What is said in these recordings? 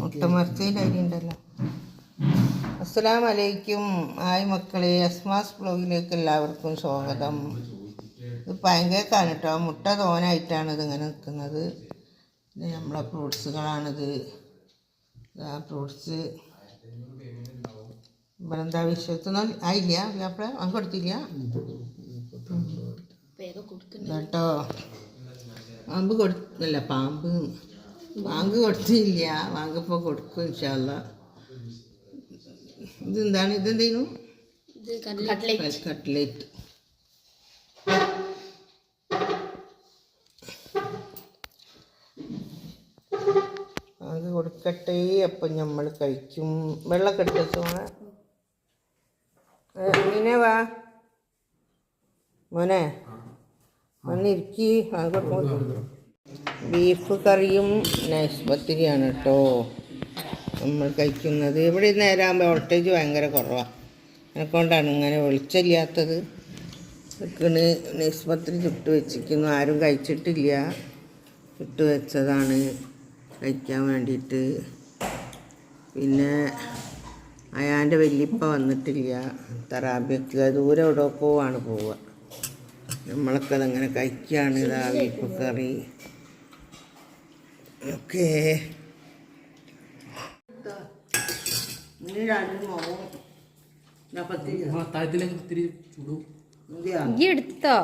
മുട്ടമറിച്ചയിൽ അരി ഉണ്ടല്ലോ അസ്സലാം വലൈക്കും ഹായ് മക്കളെ. അസ്മാസ് ബ്ലോഗിലേക്ക് എല്ലാവർക്കും സ്വാഗതം. ഇത് പയങ്കേക്കാണ് കേട്ടോ മുട്ട തോനായിട്ടാണ് ഇതിങ്ങനെ നിൽക്കുന്നത്. ഇത് നമ്മളെ ഫ്രൂട്ട്സുകളാണിത്. ആ ഫ്രൂട്ട്സ്. ഇവിടെ എന്താ വിശ്വസത്തിന് ആയില്ല വ്യാപ്ര അങ്ങ് കൊടുത്തില്ല. കേട്ടോ പാമ്പ് കൊടുത്തില്ല പാമ്പ്. വാങ്ക് കൊടുത്തില്ല വാങ്കപ്പോൾ കൊടുക്കും ഇൻഷാല്ല ഇതെന്താണ് ഇതെന്തേനു കട്ട്ലേറ്റ് അത് കൊടുക്കട്ടെ അപ്പം നമ്മൾ കഴിക്കും വെള്ളമൊക്കെ എടുത്തു മീനെ വാ മോനെ വന്നിരിക്കി അത് കൊടുക്കും ബീഫ് കറിയും നൈസ് പത്തിരിയാണ് കേട്ടോ. നമ്മൾ കഴിക്കുന്നത് ഇവിടെ നേരാകുമ്പോൾ വോൾട്ടേജ് ഭയങ്കര കുറവാണ് അതിനെക്കൊണ്ടാണ് ഇങ്ങനെ വെളിച്ചമില്ലാത്തത്. വെക്കണ് നൈസ് പത്തിരി ചുട്ട് വെച്ചിരിക്കുന്നു. ആരും കഴിച്ചിട്ടില്ല. ചുട്ട് വെച്ചതാണ് കഴിക്കാൻ വേണ്ടിയിട്ട്. പിന്നെ അയാന്റെ വല്യപ്പ വന്നിട്ടില്ല. തറാബിക്ക് ദൂരെ എവിടെയൊക്കെ പോവാണ് പോവുക. നമ്മളൊക്കെ അതങ്ങനെ കഴിക്കുകയാണ്. ഇതാ ബീഫ് കറി. ഓക്കേ ഈ എടുത്തോ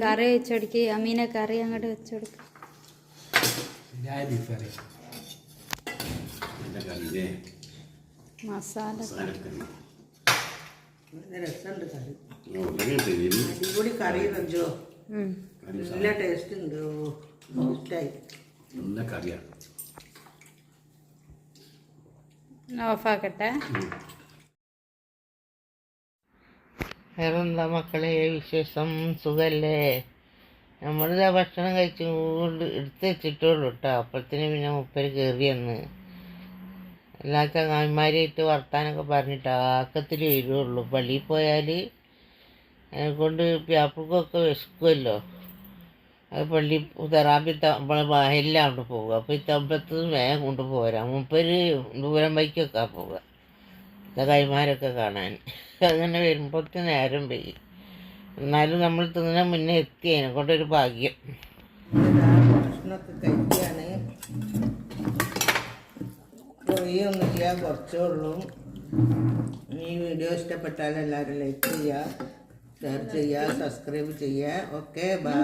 കറി വെച്ചോടിക്ക് അമീനെ കറി അങ്ങോട്ട് വെച്ചോടുക്ക മസാല രസമുണ്ട് കറി. അടിപൊളി കറി വെച്ചോ ഉം. നല്ല ടേസ്റ്റ് ഉണ്ട്. ഇഷ്ടമായി നല്ല കറിയാണ് എന്നാ ഓഫാക്കട്ടെ വേറെന്താ മക്കളെ? വിശേഷം? സുഖല്ലേ? നമ്മളിതാ ഭക്ഷണം കഴിച്ചുകൊണ്ട് എടുത്ത് വെച്ചിട്ടുള്ളൂ കേട്ടോ അപ്പോഴത്തേന് പിന്നെ മുപ്പര് കയറി വന്ന് എല്ലാ ചങ്ങായിമാരായിട്ട് വർത്താനൊക്കെ പറഞ്ഞിട്ട് ആക്കത്തിൽ വരുള്ളൂ. പള്ളിയിൽ പോയാൽ കൊണ്ട് പ്യാപ്പുക്കൊക്കെ വിശക്കുമല്ലോ അത് പള്ളി തെറാപ്പി നമ്മളെ കൊണ്ട് പോകുക അപ്പോൾ ഈ തമ്പത്ത് വേഗം കൊണ്ട് പോരാ. മുപ്പര് ദൂരം ബൈക്കൊക്കെ പോവുക. കൈമാരൊക്കെ കാണാൻ. അങ്ങനെ വരുമ്പോഴത്തെ നേരം പോയി എന്നാലും നമ്മൾ തിന്നതിന് മുന്നേ എത്തി. അതിനെ കൊണ്ടൊരു ഭാഗ്യം. കഴിക്കുകയാണ് ഒന്നുമില്ല കുറച്ചേ ഉള്ളൂ. ഈ വീഡിയോ ഇഷ്ടപ്പെട്ടാൽ എല്ലാവരും ലൈക്ക് ചെയ്യുക ഷെയർ ചെയ്യുക സബ്സ്ക്രൈബ് ചെയ്യുക. Okay bye